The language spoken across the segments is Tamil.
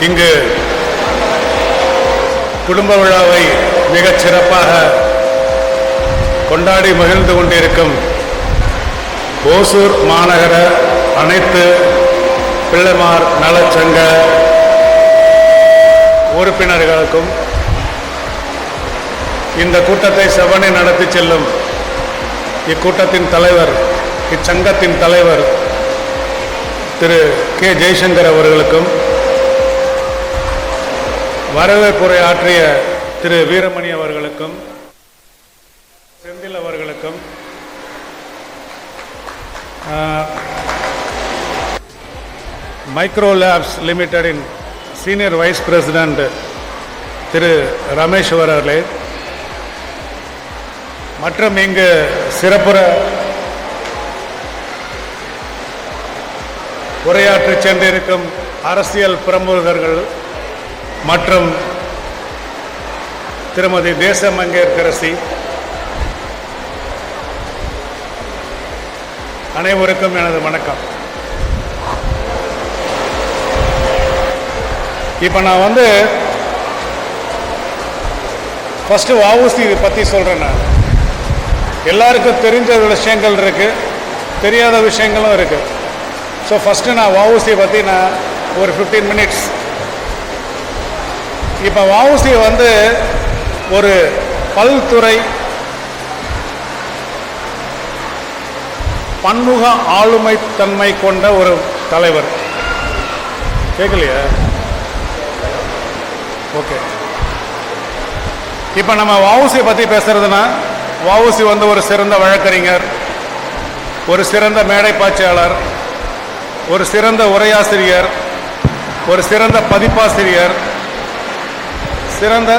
இங்கு குடும்ப விழாவை மிகச் சிறப்பாக கொண்டாடி மகிழ்ந்து கொண்டிருக்கும் ஓசூர் மாநகர அனைத்து பிள்ளைமார் நலச்சங்க உறுப்பினர்களுக்கும் இந்த கூட்டத்தை செவனை நடத்தி செல்லும் இக்கூட்டத்தின் தலைவர் இச்சங்கத்தின் தலைவர் திரு கே ஜெய்சங்கர் அவர்களுக்கும் வரவேற்புரை ஆற்றிய திரு வீரமணி அவர்களுக்கும் செந்தில் அவர்களுக்கும் micro labs லிமிட்டடின் senior vice president Thiru Rameshwar அவர்களே மற்றும் இங்கு சிறப்புற உரையாற்றி சென்றிருக்கும் அரசியல் பிரமுகர்கள் மற்றும் திருமதி தேசமங்கேற்கரசி அனைவருக்கும் எனது வணக்கம். இப்போ நான் வந்து ஃபஸ்ட்டு வஉசி பற்றி சொல்கிறேன் நான். எல்லாருக்கும் தெரிஞ்ச விஷயங்கள் இருக்குது தெரியாத விஷயங்களும் இருக்குது ஸோ ஃபஸ்ட்டு நான் வஉசியை பற்றி நான் ஒரு ஃபிஃப்டீன் மினிட்ஸ் இப்போ வஉசி வந்து ஒரு பல்துறை பன்முக ஆளுமை தன்மை கொண்ட ஒரு தலைவர். கேட்கலையா ஓகே. இப்போ நம்ம வஉசியை பற்றி பேசுறதுன்னா வவுசி வந்து ஒரு சிறந்த வழக்கறிஞர் ஒரு சிறந்த மேடை பாய்ச்சியாளர் ஒரு சிறந்த உரையாசிரியர் ஒரு சிறந்த பதிப்பாசிரியர் சிறந்த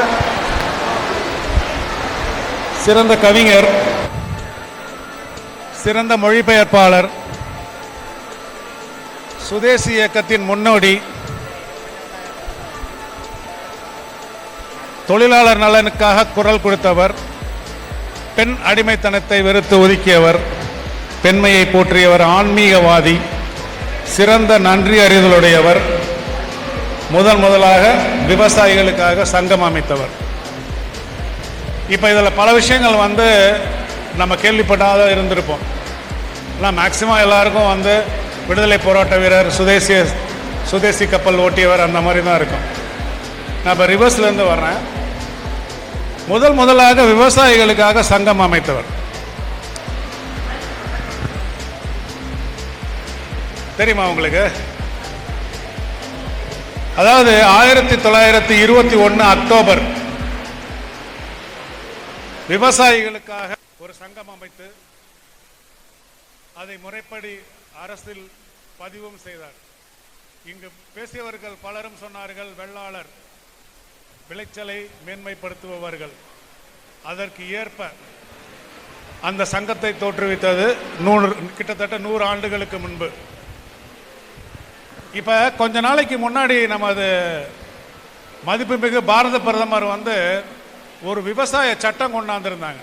சிறந்த கவிஞர் சிறந்த மொழிபெயர்ப்பாளர் சுதேசி இயக்கத்தின் முன்னோடி தொழிலாளர் நலனுக்காக குரல் கொடுத்தவர் பெண் அடிமைத்தனத்தை வெறுத்து ஒதுக்கியவர் பெண்மையை போற்றியவர் ஆன்மீகவாதி சிறந்த நன்றி அறிதலுடையவர் முதன் முதலாக விவசாயிகளுக்காக சங்கம் அமைத்தவர். இப்போ இதில் பல விஷயங்கள் வந்து நம்ம கேள்விப்படாத இருந்திருப்போம். ஆனால் மேக்சிமம் எல்லாருக்கும் வந்து விடுதலை போராட்ட வீரர் சுதேசிய சுதேசி கப்பல் ஓட்டியவர் அந்த மாதிரி தான் இருக்கும். நான் இப்போ ரிவர்ஸ்லேருந்து வர்றேன். முதல் முதலாக விவசாயிகளுக்காக சங்கம் அமைத்தவர். தெரியுமா உங்களுக்கு? அதாவது ஆயிரத்தி தொள்ளாயிரத்தி இருபத்தி ஒன்று அக்டோபர். விவசாயிகளுக்காக ஒரு சங்கம் அமைத்து அதை முறைப்படி அரசில் பதிவும் செய்தார். இங்கு பேசியவர்கள் பலரும் சொன்னார்கள் வெள்ளாளர் விளைச்சலை மேன்மைப்படுத்துபவர்கள். அதற்கு ஏற்ப அந்த சங்கத்தை தோற்றுவித்தது நூறு கிட்டத்தட்ட நூறு ஆண்டுகளுக்கு முன்பு. இப்போ கொஞ்ச நாளைக்கு முன்னாடி நமது மதிப்புமிகு பாரத பிரதமர் வந்து ஒரு விவசாய சட்டம் கொண்டாந்துருந்தாங்க.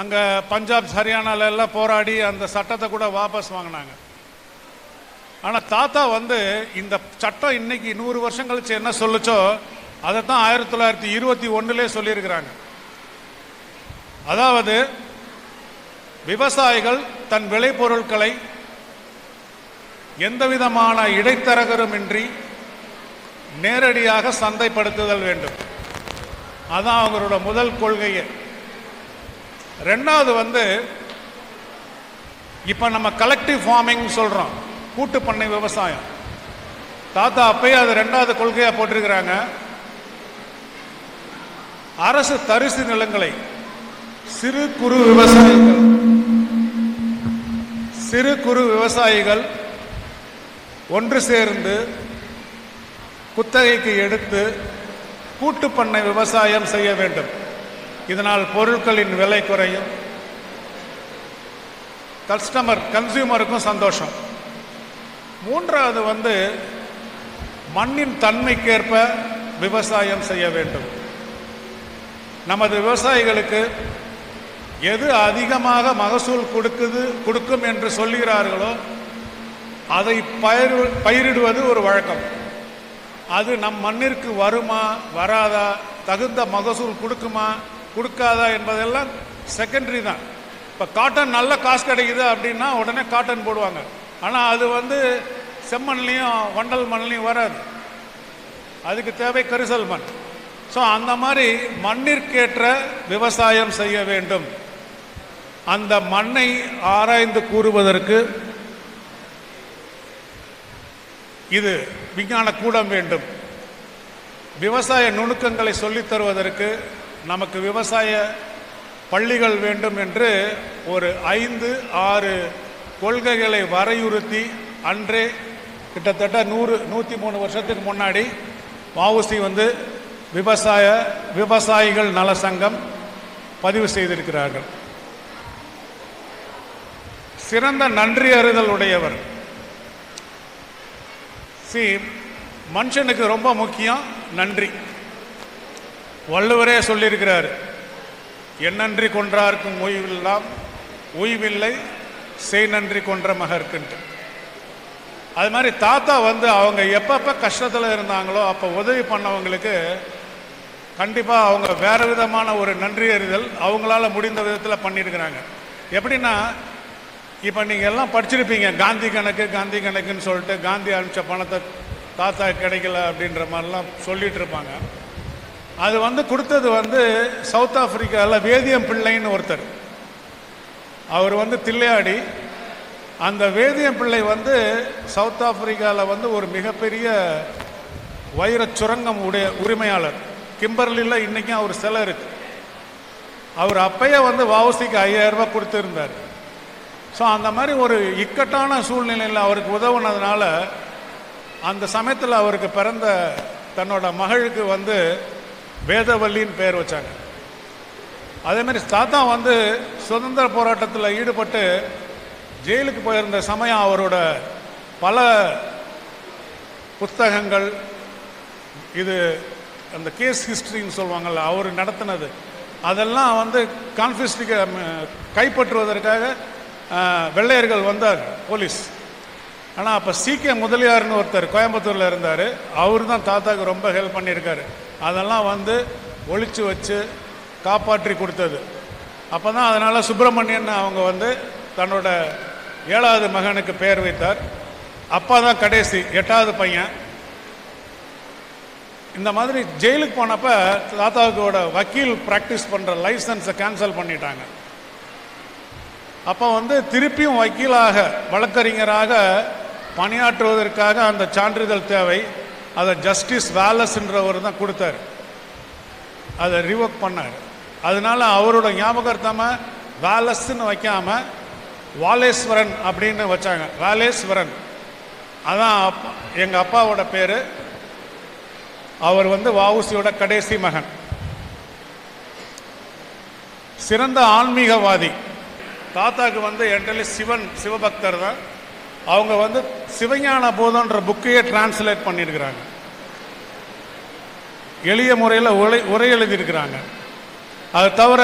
அங்கே பஞ்சாப் ஹரியானால எல்லாம் போராடி அந்த சட்டத்தை கூட வாபஸ் வாங்கினாங்க. ஆனால் தாத்தா வந்து இந்த சட்டம் இன்னைக்கு நூறு வருஷம் கழிச்சு என்ன சொல்லுச்சோ அதை தான் ஆயிரத்தி தொள்ளாயிரத்தி இருபத்தி ஒன்றுலே சொல்லியிருக்கிறாங்க. அதாவது விவசாயிகள் தன் விளைபொருட்களை எந்த விதமான இடைத்தரகருமின்றி நேரடியாக சந்தைப்படுத்துதல் வேண்டும். அதான் அவங்களோட முதல் கொள்கையே. ரெண்டாவது வந்து இப்போ நம்ம கலெக்டிவ் ஃபார்மிங் சொல்கிறோம் கூட்டு பண்ணை விவசாயம். தாத்தா அப்பயே அது ரெண்டாவது கொள்கையாக போட்டிருக்கிறாங்க. அரசு தரிசு நிலங்களை சிறு குறு விவசாயிகள் சிறு குறு விவசாயிகள் ஒன்று சேர்ந்து குத்தகைக்கு எடுத்து கூட்டு பண்ணை விவசாயம் செய்ய வேண்டும். இதனால் பொருட்களின் விலை குறையும். கஸ்டமர் கன்சியூமருக்கும் சந்தோஷம். மூன்றாவது வந்து மண்ணின் தன்மைக்கேற்ப விவசாயம் செய்ய வேண்டும். நமது விவசாயிகளுக்கு எது அதிகமாக மகசூல் கொடுக்குது கொடுக்கும் என்று சொல்கிறார்களோ அதை பயிர் பயிரிடுவது ஒரு வழக்கம். அது நம் மண்ணிற்கு வருமா வராதா தகுந்த மகசூல் கொடுக்குமா கொடுக்காதா என்பதெல்லாம் செகண்டரி தான். இப்போ காட்டன் நல்ல காசு கிடைக்குது அப்படின்னா உடனே காட்டன் போடுவாங்க. ஆனால் அது வந்து செம்மண்லேயும் வண்டல் மண்லையும் வராது. அதுக்கு தேவை கரிசல் மண். ஸோ அந்த மாதிரி மண்ணிற்கேற்ற விவசாயம் செய்ய வேண்டும். அந்த மண்ணை ஆராய்ந்து கூறுவதற்கு இது விஞ்ஞான கூடம் வேண்டும். விவசாய நுணுக்கங்களை சொல்லித் தருவதற்கு நமக்கு விவசாய பள்ளிகள் வேண்டும் என்று ஒரு ஐந்து ஆறு கொள்கைகளை வரையுறுத்தி அன்றே கிட்டத்தட்ட நூறு நூற்றி மூணு வருஷத்துக்கு முன்னாடி மாவுசி வந்து விவசாய விவசாயிகள் நல சங்கம் பதிவு செய்திருக்கிறார்கள். சிறந்த நன்றி அறிதல் உடையவர். சி மனுஷனுக்கு ரொம்ப முக்கியம் நன்றி. வள்ளுவரே சொல்லியிருக்கிறார் என்னன்றி கொன்றார்க்கும் ஓய்வில்லாம் ஓய்வில்லை செய் நன்றி கொன்ற மகர்க்குன்ட்டு. அது மாதிரி தாத்தா வந்து அவங்க எப்பப்போ கஷ்டத்தில் இருந்தாங்களோ அப்போ உதவி பண்ணவங்களுக்கு கண்டிப்பாக அவங்க வேறு விதமான ஒரு நன்றி அறிதல் அவங்களால முடிந்த விதத்தில் பண்ணியிருக்கிறாங்க. எப்படின்னா இப்போ நீங்கள் எல்லாம் படிச்சிருப்பீங்க. காந்தி கணக்கு காந்தி கணக்குன்னு சொல்லிட்டு காந்தி அனுப்பிச்ச பணத்தை தாத்தா கிடைக்கல அப்படின்ற மாதிரிலாம் சொல்லிட்டு இருப்பாங்க. அது வந்து கொடுத்தது வந்து சவுத் ஆஃப்ரிக்காவில் வேதியம் பிள்ளைன்னு ஒருத்தர். அவர் வந்து தில்லையாடி. அந்த வேதியம் பிள்ளை வந்து சவுத் ஆஃப்ரிக்காவில் வந்து ஒரு மிகப்பெரிய வைரச் சுரங்கம் உடைய உரிமையாளர். கிம்பர்லியில் இன்றைக்கும் அவர் சிலை இருக்கு. அவர் அப்பயே வந்து வாவசிக்கு ஐயாயிரம் ரூபாய் கொடுத்துருந்தார். ஸோ அந்த மாதிரி ஒரு இக்கட்டான சூழ்நிலையில் அவருக்கு உதவுனதுனால அந்த சமயத்தில் அவருக்கு பிறந்த தன்னோட மகளுக்கு வந்து வேதவல்லின்னு பெயர் வச்சாங்க. அதேமாரி தாத்தா வந்து சுதந்திர போராட்டத்தில் ஈடுபட்டு ஜெயிலுக்கு போயிருந்த சமயம் அவரோட பல புத்தகங்கள் இது அந்த கேஸ் ஹிஸ்ட்ரின்னு சொல்லுவாங்கள்ல அவர் நடத்தினது. அதெல்லாம் வந்து கான்ஃபிஸ்டிக்க கைப்பற்றுவதற்காக வெள்ளையர்கள் வந்தார் போலீஸ். ஆனால் அப்போ சீக்கிய முதலியார்னு ஒருத்தர் கோயம்புத்தூரில் இருந்தார். அவர் தான் தாத்தாவுக்கு ரொம்ப ஹெல்ப் பண்ணியிருக்காரு. அதெல்லாம் வந்து ஒழிச்சு வச்சு காப்பாற்றி கொடுத்தது. அப்போ தான் அதனால் சுப்பிரமணியன் அவங்க வந்து தன்னோட ஏழாவது மகனுக்கு பெயர் வைத்தார். அப்பா தான் கடைசி எட்டாவது பையன். இந்த மாதிரி ஜெயிலுக்கு போனப்போ தாத்தாவுக்கோட வக்கீல் ப்ராக்டிஸ் பண்ணுற லைசன்ஸை கேன்சல் பண்ணிட்டாங்க. அப்போ வந்து திருப்பியும் வக்கீலாக வழக்கறிஞராக பணியாற்றுவதற்காக அந்த சான்றிதழ் தேவை. அதை ஜஸ்டிஸ் வேலஸ்ன்றவர் தான் கொடுத்தார். அதை ரிவோக் பண்ணார். அதனால அவரோட ஞாபகார்த்தமாக வேலஸ்ன்னு வைக்காம வாலேஸ்வரன் அப்படின்னு வச்சாங்க. வாலேஸ்வரன். அதான் அப்பா எங்கள் அப்பாவோட பேர். அவர் வந்து வஉசியோட கடைசி மகன். சிறந்த ஆன்மீகவாதி. தாத்தாக்கு வந்து என்டலி சிவன் சிவபக்தர் தான். அவங்க வந்து சிவஞான போதன்ற புக்கையே டிரான்ஸ்லேட் பண்ணியிருக்கிறாங்க. எளிய முறையில் உரை உரை எழுதியிருக்கிறாங்க. அது தவிர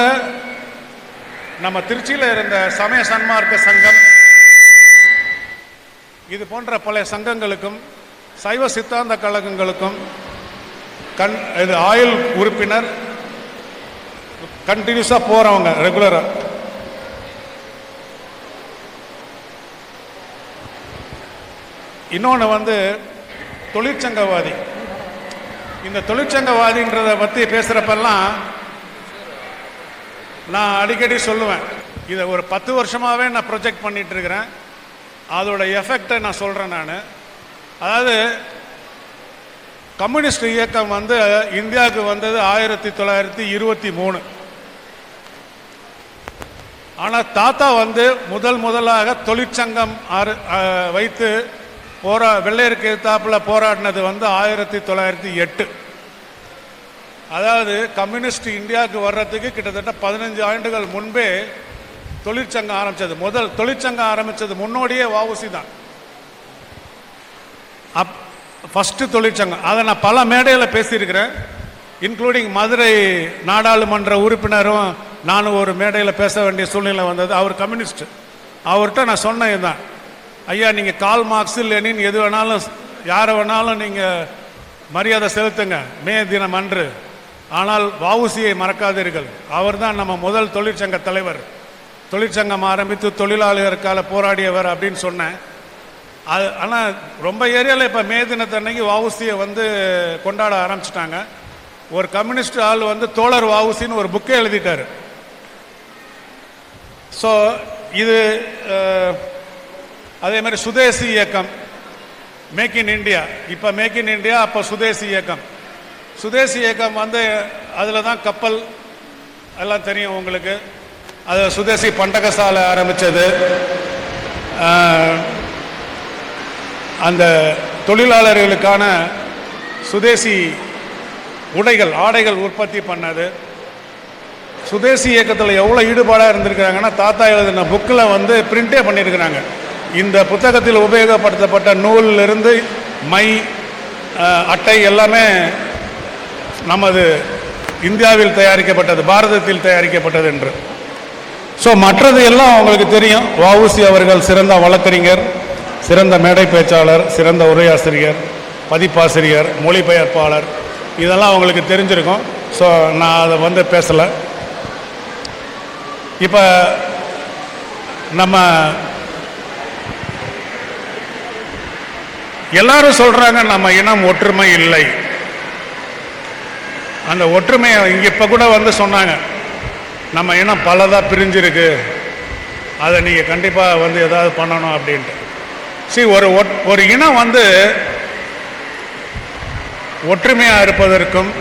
நம்ம திருச்சியில் இருந்த சமய சன்மார்க்க சங்கம் இது போன்ற பல சங்கங்களுக்கும் சைவ சித்தாந்த கழகங்களுக்கும் கண் இது ஆயுள் உறுப்பினர் கண்டினியூஸாக போகிறவங்க ரெகுலராக இன்னொன்று வந்து தொழிற்சங்கவாதி. இந்த தொழிற்சங்கவாதின்றதை பற்றி பேசுகிறப்பெல்லாம் நான் அடிக்கடி சொல்லுவேன். இதை ஒரு பத்து வருஷமாகவே நான் ப்ரொஜெக்ட் பண்ணிகிட்ருக்கிறேன் அதோட எஃபெக்டை நான் சொல்கிறேன் நான். அதாவது கம்யூனிஸ்ட் இயக்கம் வந்து இந்தியாவுக்கு வந்தது ஆயிரத்தி தொள்ளாயிரத்தி இருபத்தி மூணு. ஆனால் தாத்தா வந்து முதல் முதலாக தொழிற்சங்கம் ஆறு- வைத்து போரா வெள்ளையருக்கு எதிர்த்தாப்பில் போராடினது வந்து ஆயிரத்தி தொள்ளாயிரத்தி எட்டு. அதாவது கம்யூனிஸ்ட் இந்தியாவுக்கு வர்றதுக்கு கிட்டத்தட்ட பதினஞ்சு ஆண்டுகள் முன்பே தொழிற்சங்கம் ஆரம்பித்தது முதல் தொழிற்சங்கம் ஆரம்பிச்சது முன்னோடியே வாவுசி தான். அப் ஃபஸ்ட்டு தொழிற்சங்கம். அதை நான் பல மேடையில் பேசியிருக்கிறேன். இன்க்ளூடிங் மதுரை நாடாளுமன்ற உறுப்பினரும் நானும் ஒரு மேடையில் பேச வேண்டிய சூழ்நிலை வந்தது. அவர் கம்யூனிஸ்ட். அவர்கிட்ட நான் சொன்னேன் தான் ஐயா நீங்கள் கால் மார்க்ஸ் லெனின் எது வேணாலும் யாரை வேணாலும் நீங்கள் மரியாதை செலுத்துங்க. மே தினம் அன்று. ஆனால் வவுசியை மறக்காதீர்கள். அவர் தான் நம்ம முதல் தொழிற்சங்க தலைவர். தொழிற்சங்கம் ஆரம்பித்து தொழிலாளர்களுக்காக போராடியவர் அப்படின்னு சொன்னேன். அது ஆனால் ரொம்ப ஏரியாவில் இப்போ மே தினத்தன்னைக்கு வவுசியை வந்து கொண்டாட ஆரம்பிச்சிட்டாங்க. ஒரு கம்யூனிஸ்ட் ஆள் வந்து தோழர் வவுசின்னு ஒரு புக்கே எழுதிட்டார். ஸோ இது அதே மாதிரி சுதேசி இயக்கம். மேக் இன் இண்டியா இப்போ மேக் இன் இண்டியா அப்போ சுதேசி இயக்கம். சுதேசி இயக்கம் வந்து அதில் தான் கப்பல் எல்லாம் தெரியும் உங்களுக்கு. அது சுதேசி பண்டகசாலை ஆரம்பித்தது அந்த தொழிலாளர்களுக்கான சுதேசி உடைகள் ஆடைகள் உற்பத்தி பண்ணது. சுதேசி இயக்கத்தில் எவ்வளோ ஈடுபாடாக இருந்திருக்கிறாங்கன்னா தாத்தா எழுதின புக்கில் வந்து பிரிண்டே பண்ணியிருக்கிறாங்க. இந்த புத்தகத்தில் உபயோகப்படுத்தப்பட்ட நூலிலிருந்து மை அட்டை எல்லாமே நமது இந்தியாவில் தயாரிக்கப்பட்டது பாரதத்தில் தயாரிக்கப்பட்டது என்று. ஸோ மற்றது எல்லாம் அவங்களுக்கு தெரியும். வவுசி அவர்கள் சிறந்த வழக்கறிஞர் சிறந்த மேடை பேச்சாளர் சிறந்த உரையாசிரியர் பதிப்பாசிரியர் மொழிபெயர்ப்பாளர். இதெல்லாம் அவங்களுக்கு தெரிஞ்சிருக்கும். ஸோ நான் அதை வந்து பேசலை. இப்போ நம்ம எல்லாரும் சொல்றாங்க நம்ம இனம் ஒற்றுமை இல்லை. அந்த ஒற்றுமையை இங்கே இப்போ கூட வந்து சொன்னாங்க நம்ம இனம் பலதாக பிரிஞ்சிருக்கு. அதை நீங்கள் கண்டிப்பாக வந்து ஏதாவது பண்ணணும் அப்படின்ட்டு. சரி ஒரு ஒட்- ஒரு இனம் வந்து ஒற்றுமையாக இருப்பதற்கும்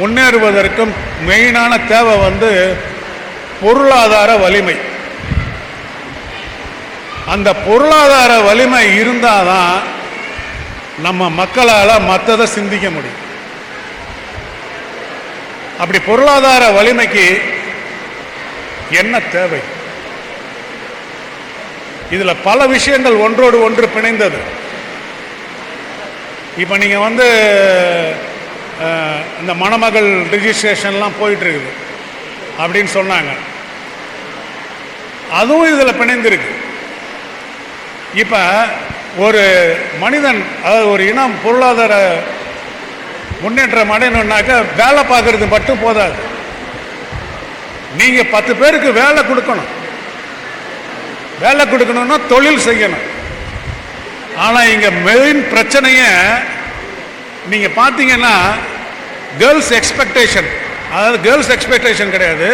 முன்னேறுவதற்கும் மெயினான தேவை வந்து பொருளாதார வலிமை. அந்த பொருளாதார வலிமை இருந்தால் தான் நம்ம மக்களால் மற்றதை சிந்திக்க முடியும். அப்படி பொருளாதார வலிமைக்கு என்ன தேவை? இதில் பல விஷயங்கள் ஒன்றோடு ஒன்று பிணைந்தது. இப்போ நீங்கள் வந்து இந்த மணமகள் ரிஜிஸ்ட்ரேஷன்லாம் போயிட்டுருக்குது. அப்படின்னு சொன்னாங்க. அதுவும் இதில் பிணைந்திருக்கு. இப்போ ஒரு மனிதன் அதாவது ஒரு இனம் பொருளாதார முன்னேற்றம் அடையணும்னாக்க வேலை பார்க்கறது மட்டும் போதாது. நீங்கள் பத்து பேருக்கு வேலை கொடுக்கணும். வேலை கொடுக்கணும்னா தொழில் செய்யணும். ஆனால் இங்கே மெயின் பிரச்சனையை நீங்கள் பார்த்தீங்கன்னா கேர்ள்ஸ் எக்ஸ்பெக்டேஷன் அதாவது கேர்ள்ஸ் எக்ஸ்பெக்டேஷன் கிடையாது.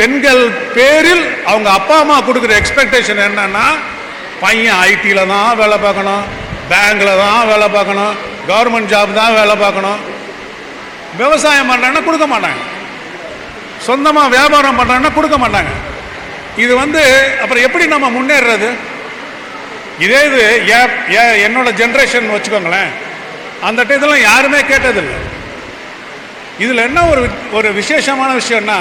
பெண்கள் பேரில் அவங்க அப்பா அம்மா கொடுக்குற எக்ஸ்பெக்டேஷன் என்னன்னா பையன் ஐடியில் தான் வேலை பார்க்கணும். பேங்க்கில் தான் வேலை பார்க்கணும். கவர்மெண்ட் ஜாப் தான் வேலை பார்க்கணும். விவசாயம் பண்ணுறாங்கன்னா கொடுக்க மாட்டாங்க. சொந்தமாக வியாபாரம் பண்ணுறாங்கன்னா கொடுக்க மாட்டாங்க. இது வந்து அப்புறம் எப்படி நம்ம முன்னேறுறது இதே இது ஏ- ஏ- என்னோட ஜென்ரேஷன் வச்சுக்கோங்களேன். அந்த டயத்தில் யாருமே கேட்டதில்லை. இதில் என்ன ஒரு ஒரு விசேஷமான விஷயம்னா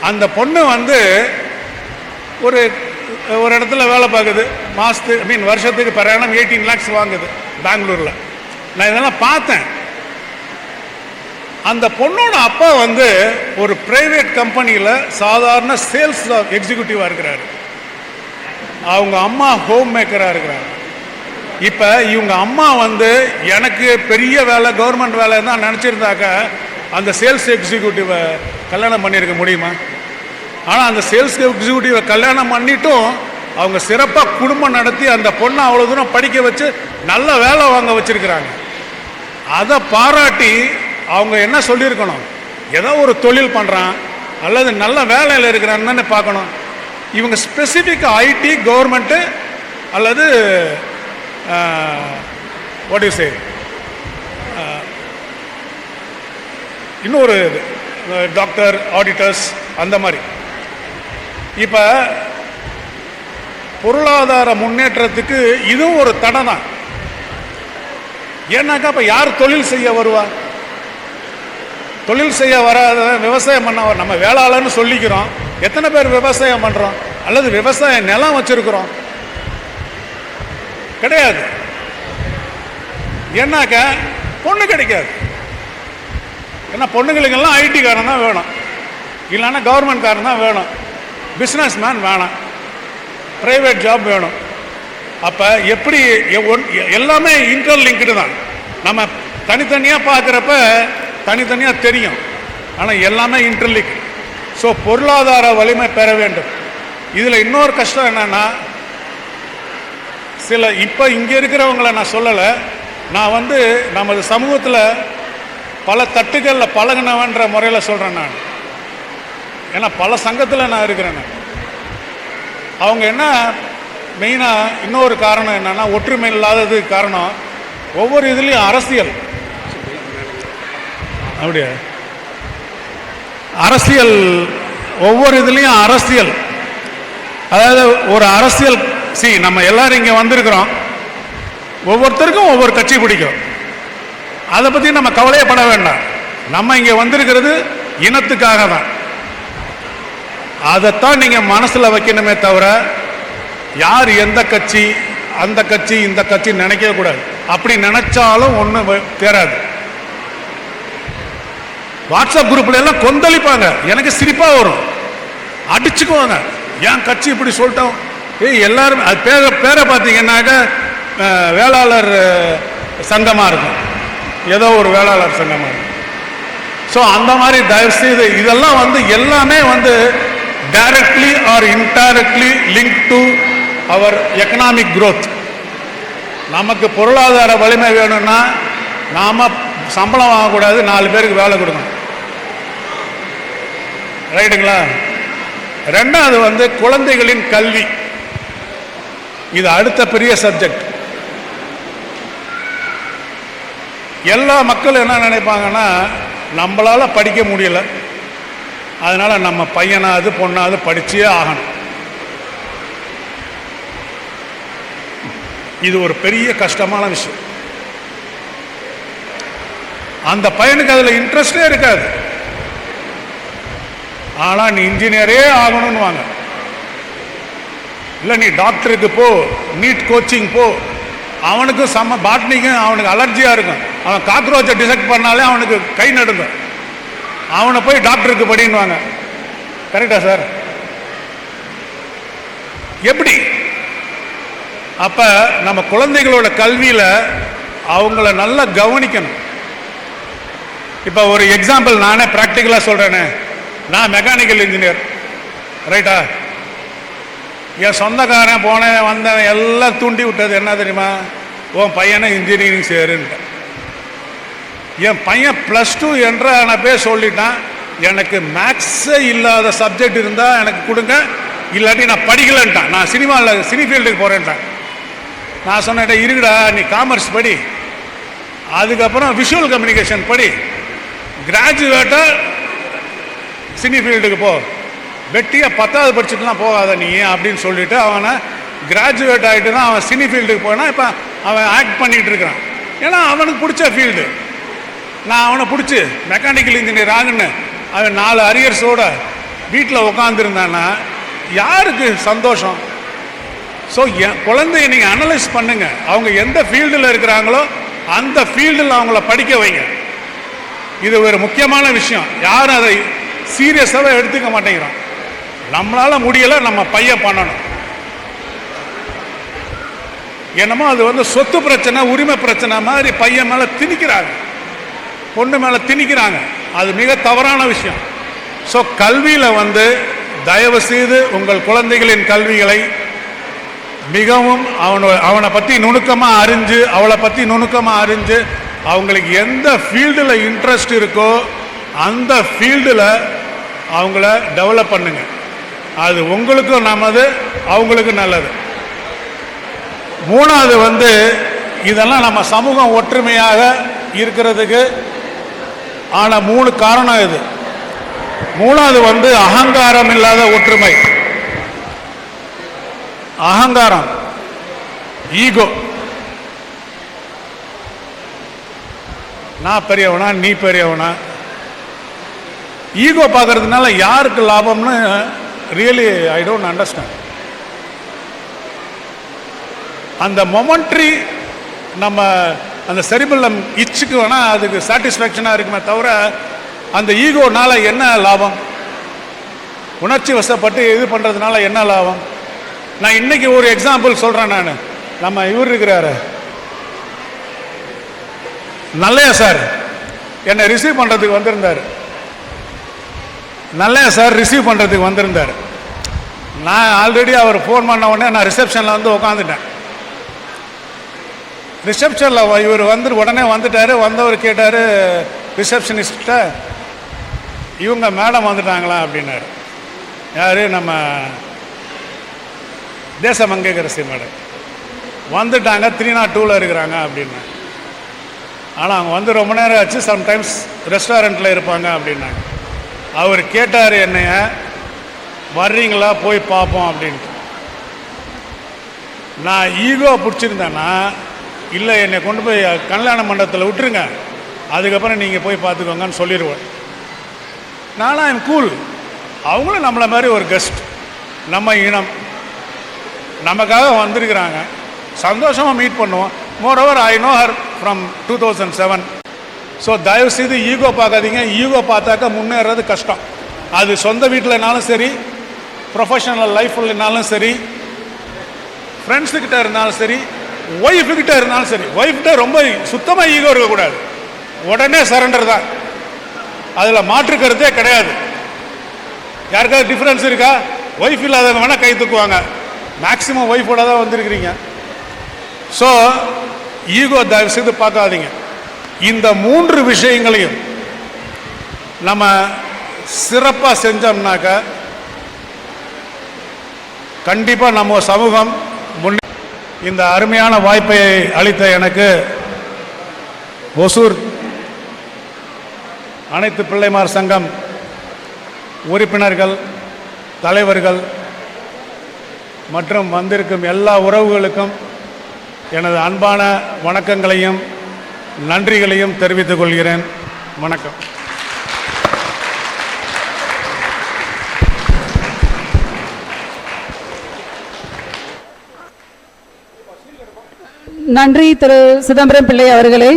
அந்த பொண்ணு வந்து ஒரு ஒரு இடத்துல வேலை பார்க்குது. மாதத்து ஐ மீன் வருஷத்துக்கு per annum எயிட்டீன் லேக்ஸ் வாங்குது பெங்களூரில். நான் இதெல்லாம் பார்த்தேன். அந்த பொண்ணோட அப்பா வந்து ஒரு பிரைவேட் கம்பெனியில் சாதாரண சேல்ஸ் எக்ஸிக்யூட்டிவாக இருக்கிறாரு. அவங்க அம்மா ஹோம் மேக்கராக இருக்கிறாங்க. இப்போ இவங்க அம்மா வந்து எனக்கு பெரிய வேலை கவர்மெண்ட் வேலை தான் நினச்சிருந்தாக்க அந்த சேல்ஸ் எக்ஸிக்யூட்டிவை கல்யாணம் பண்ணியிருக்க முடியுமா? ஆனால் அந்த சேல்ஸ் எக்ஸிக்யூட்டிவை கல்யாணம் பண்ணிட்டும் அவங்க சிறப்பாக குடும்பம் நடத்தி அந்த பொண்ணை அவ்வளோ தூரம் படிக்க வச்சு நல்ல வேலை வாங்க வச்சுருக்கிறாங்க. அதை பாராட்டி அவங்க என்ன சொல்லியிருக்கணும்? ஏதோ ஒரு தொழில் பண்ணுறான் அல்லது நல்ல வேலையில் இருக்கிறான்னு பார்க்கணும். இவங்க ஸ்பெசிஃபிக் ஐடி கவர்மெண்ட்டு அல்லது வாட் யூ சே இன்னொரு டாக்டர் ஆடிட்டர்ஸ் அந்த மாதிரி. இப்போ பொருளாதார முன்னேற்றத்துக்கு இதுவும் ஒரு தடை தான் ஏன்னாக்கா இப்போ யார் தொழில் செய்ய வருவா? தொழில் செய்ய வராத விவசாயம் பண்ண நம்ம வேளாளர்னு சொல்லிக்கிறோம். எத்தனை பேர் விவசாயம் பண்ணுறோம் அல்லது விவசாய நிலம் வச்சிருக்கிறோம்? கிடையாது. ஏன்னாக்கா பொண்ணு கிடைக்காது. ஏன்னா பொண்ணுங்களுக்கெல்லாம் ஐடி காரன் தான் வேணும். இல்லைன்னா கவர்மெண்ட் காரன் தான் வேணும். பிஸ்னஸ் மேன் வேணாம். ப்ரைவேட் ஜாப் வேணும். அப்போ எப்படி எ- ஒன்- எல்லாமே இன்டர்லிங்க்டு தான். நம்ம தனித்தனியாக பார்க்குறப்ப தனித்தனியாக தெரியும். ஆனால் எல்லாமே இன்டர்லிங்க் ஸோ பொருளாதார வலிமை பெற வேண்டும். இதில் இன்னொரு கஷ்டம் என்னென்னா சில இப்போ இங்கே இருக்கிறவங்கள நான் சொல்லலை. நான் வந்து நமது சமூகத்தில் பல தட்டுகளில் பழகினவன்ற முறையில் சொல்கிறேன் நான். ஏன்னா பல சங்கத்தில் நான் இருக்கிறேன். அவங்க என்ன மெயினாக இன்னொரு காரணம் என்னன்னா ஒற்றுமை இல்லாதது காரணம் ஒவ்வொரு இதுலேயும் அரசியல். அப்படியா? அரசியல் ஒவ்வொரு இதுலேயும் அரசியல். அதாவது ஒரு அரசியல் சி நம்ம எல்லாரும் இங்கே வந்திருக்கிறோம். ஒவ்வொருத்தருக்கும் ஒவ்வொரு கட்சி பிடிக்கும். அதை பற்றி நம்ம கவலையப்பட வேண்டாம். நம்ம இங்கே வந்திருக்கிறது இனத்துக்காக தான் அதைத்தான் நீங்கள் மனசில் வைக்கணுமே தவிர யார் எந்த கட்சி அந்த கட்சி இந்த கட்சி நினைக்கவே கூடாது. அப்படி நினைச்சாலும் ஒன்றும் தேராது. வாட்ஸ்அப் குரூப்ல எல்லாம் கொந்தளிப்பாங்க. எனக்கு சிரிப்பாக வரும். அடிச்சுக்குவாங்க. என் கட்சி இப்படி சொல்லிட்டோம். ஏய் எல்லாரும் அது பேரை பேரை பார்த்தீங்கன்னாக்க வேளாளர் சங்கமாக இருக்கும். ஏதோ ஒரு வேளாளர் சங்கமாக இருக்கும். ஸோ அந்த மாதிரி தயவு செய்து இதெல்லாம் வந்து எல்லாமே வந்து directly or indirectly link to அவர் எக்கனாமிக் growth. நமக்கு பொருளாதார வலிமை வேணும்னா நாம சம்பளம் வாங்கக்கூடாது நாலு பேருக்கு வேலை கொடுக்கணும். ரைட்டுங்களா ரெண்டாவது வந்து குழந்தைகளின் கல்வி. இது அடுத்த பெரிய சப்ஜெக்ட் எல்லா மக்களும் என்ன நினைப்பாங்கன்னா நம்மளால படிக்க முடியல. அதனால் நம்ம பையனாவது பொண்ணாவது படித்தே ஆகணும். இது ஒரு பெரிய கஷ்டமான விஷயம். அந்த பையனுக்கு அதில் இன்ட்ரெஸ்டே இருக்காது. ஆனால் நீ இன்ஜினியரே ஆகணும்னு வாங்க இல்லை நீ டாக்டருக்கு போ நீட் கோச்சிங் போ. அவனுக்கு செம்ம பாட்னிக்கும் அவனுக்கு அலர்ஜியாக இருக்கும். அவன் காக்ரோச்சை டிசெக்ட் பண்ணாலே அவனுக்கு கை நடுங்கும். அவனை போய் டாக்டருக்கு படின்னுவாங்க. கரெக்டா சார் எப்படி? அப்ப நம்ம குழந்தைகளோட கல்வியில அவங்கள நல்லா கவனிக்கணும். இப்ப ஒரு எக்ஸாம்பிள் நானே ப்ராக்டிக்கலாக சொல்றேனே. நான் மெக்கானிக்கல் இன்ஜினியர் ரைட்டா என் சொந்தக்காரன் போனேன் வந்தவன் எல்லாம் தூண்டி விட்டது. என்ன தெரியுமா? உன் பையனை இன்ஜினியரிங் சேருன்ட்டேன். என் பையன் ப்ளஸ் டூ என்ற பேர் சொல்லிட்டான் எனக்கு மேக்ஸே இல்லாத சப்ஜெக்ட் இருந்தால் எனக்கு கொடுங்க இல்லாட்டி நான் படிக்கலன்ட்டான். நான் சினிமாவில் சினி ஃபீல்டுக்கு போகிறேன்ட்டான் நான் சொன்னேன் இருக்குடா நீ காமர்ஸ் படி. அதுக்கப்புறம் விஷுவல் கம்யூனிகேஷன் படி. கிராஜுவேட்டாக சினி ஃபீல்டுக்கு போ. வெட்டியாக பத்தாவது படிச்சுட்டுலாம் போகாத நீ அப்படின்னு சொல்லிட்டு அவனை கிராஜுவேட் ஆகிட்டு தான் அவன் சினி ஃபீல்டுக்கு போனால் இப்போ அவன் ஆக்ட் பண்ணிகிட்டு இருக்கிறான். ஏன்னா அவனுக்கு பிடிச்ச ஃபீல்டு நான் அவனை பிடிச்சி மெக்கானிக்கல் இன்ஜினியர் ஆகுன்னு அவன் நாலு அரியர்ஸோட வீட்டில் உட்காந்துருந்தான்னா யாருக்கு சந்தோஷம்? ஸோ என் குழந்தைய நீங்கள் அனலைஸ் பண்ணுங்க. அவங்க எந்த ஃபீல்டில் இருக்கிறாங்களோ அந்த ஃபீல்டில் அவங்கள படிக்க வைங்க. இது ஒரு முக்கியமான விஷயம். யாரும் அதை சீரியஸாகவே எடுத்துக்க மாட்டேங்கிறோம் நம்மளால் முடியலை நம்ம பையன் பண்ணணும். என்னமோ அது வந்து சொத்து பிரச்சனை உரிமை பிரச்சனை மாதிரி பையன் மேலே திணிக்கிறாங்க. பொண்ணு மேலே திணிக்கிறாங்க. அது மிக தவறான விஷயம். ஸோ கல்வியில் வந்து தயவு செய்து உங்கள் குழந்தைகளின் கல்விகளை மிகவும் அவனை அவனை பற்றி நுணுக்கமாக அறிஞ்சு அவளை பற்றி நுணுக்கமாக அறிஞ்சு அவங்களுக்கு எந்த ஃபீல்டில் இன்ட்ரெஸ்ட் இருக்கோ அந்த ஃபீல்டில் அவங்கள டெவலப் பண்ணுங்க. அது உங்களுக்கும் நமது அவங்களுக்கும் நல்லது. மூணாவது வந்து இதெல்லாம் நம்ம சமூகம் ஒற்றுமையாக இருக்கிறதுக்கு ஆனால் மூணு காரணம் இது. மூணாவது வந்து அகங்காரம் இல்லாத ஒற்றுமை. அகங்காரம் ஈகோ. நான் பெரியவனா நீ பெரியவனா? ஈகோ பார்க்கறதுனால யாருக்கு லாபம்னு ரியலி ஐ டோன்ட் அண்டர்ஸ்டாண்ட் அந்த மொமெண்ட்ரி நம்ம அந்த செரிபல்லம் இச்சுக்கு வேணால் அதுக்கு சாட்டிஸ்ஃபேக்ஷனாக இருக்குமே தவிர அந்த ஈகோனால் என்ன லாபம்? உணர்ச்சி வசப்பட்டு இது பண்ணுறதுனால என்ன லாபம்? நான் இன்னைக்கு ஒரு எக்ஸாம்பிள் சொல்கிறேன் நான். நம்ம இவர் இருக்கிறாரு. நல்லையா சார் என்னை ரிசீவ் பண்ணுறதுக்கு வந்திருந்தார். நல்லையா சார் ரிசீவ் பண்ணுறதுக்கு வந்திருந்தார். நான் ஆல்ரெடி அவர் ஃபோன் பண்ண உடனே நான் ரிசப்ஷனில் வந்து உட்காந்துட்டேன் ரிசப்ஷனில் இவர் வந்து உடனே வந்துட்டார். வந்தவர் கேட்டார் ரிசப்ஷனிஸ்ட்ட இவங்க மேடம் வந்துட்டாங்களா? அப்படின்னாரு. யார்? நம்ம தேசமங்கேகரசி மேடம். வந்துட்டாங்க த்ரீ நாட் டூவில் இருக்கிறாங்க அப்படின்னு ஆனால் அவங்க வந்து ரொம்ப நேரம் ஆச்சு. சம்டைம்ஸ் ரெஸ்டாரண்ட்டில் இருப்பாங்க அப்படின்னாங்க. அவர் கேட்டார் என்னைய? வர்றீங்களா? போய் பார்ப்போம் அப்படின்ட்டு. நான் ஈகோ பிடிச்சிருந்தேன்னா இல்லை என்னை கொண்டு போய் கல்யாண மண்டபத்தில் விட்டுருங்க. அதுக்கப்புறம் நீங்கள் போய் பார்த்துக்கோங்கன்னு சொல்லிடுவேன். நானும் என் கூல் அவங்களும் நம்மளை மாதிரி ஒரு கெஸ்ட் நம்ம இனம். நமக்காக வந்திருக்கிறாங்க. சந்தோஷமாக மீட் பண்ணுவோம். Moreover I know her from two thousand seven so தயவுசெய்து ஈகோ பார்க்காதீங்க. ஈகோ பார்த்தாக்கா முன்னேறது கஷ்டம். அது சொந்த வீட்டிலனாலும் சரி ப்ரொஃபஷனல் லைஃப்லனாலும் சரி ஃப்ரெண்ட்ஸுக்கிட்ட இருந்தாலும் சரி ஒய்ஃபுக்கிட்ட இருந்தாலும் சரி ஒய்ஃப்கிட்ட ரொம்ப சுத்தமாக ஈகோ இருக்கக்கூடாது. உடனே சரண்டர் தான். அதில் மாற்று கருத்தே கிடையாது. யாருக்காவது டிஃப்ரென்ஸ் இருக்கா? ஒய்ஃப் இல்லாதவங்க வேணால் கை தூக்குவாங்க. மேக்ஸிமம் ஒய்ஃபோட தான் வந்திருக்கிறீங்க. ஸோ ஈகோ தயவு செய்து பார்க்காதீங்க. இந்த மூன்று விஷயங்களையும் நம்ம சிறப்பாக செஞ்சோம்னாக்க கண்டிப்பாக நம்ம சமூகம் முன்னே இந்த அருமையான வாய்ப்பை அளித்த எனக்கு ஒசூர் அனைத்து பிள்ளைமார் சங்கம் உறுப்பினர்கள் தலைவர்கள் மற்றும் வந்திருக்கும் எல்லா உறவுகளுக்கும் எனது அன்பான வணக்கங்களையும் நன்றிகளையும் தெரிவித்துக் கொள்கிறேன். வணக்கம். நன்றி திரு சிதம்பரம் பிள்ளை அவர்களே.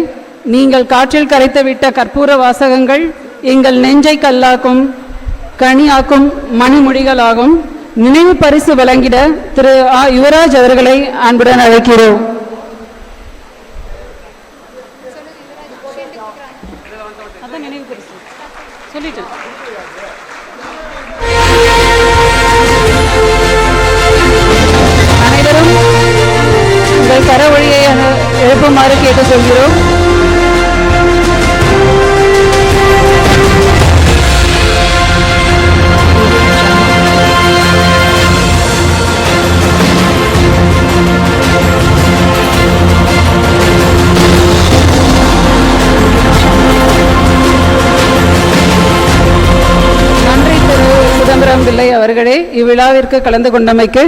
நீங்கள் காற்றில் கரைத்து விட்ட கற்பூர வாசகங்கள் எங்கள் நெஞ்சை கல்லாக்கும் கனியாக்கும் மணிமுடிகளாகும். நினைவு பரிசு வழங்கிட திரு ஆ. யுவராஜ் அவர்களை அன்புடன் அழைக்கிறோம். சொல்லிட்டேன். மாறு கேட்டு சொல்கிறோம். நன்றி சிதம்பரம் பிள்ளை அவர்களே இவ்விழாவிற்கு கலந்து கொண்டமைக்கு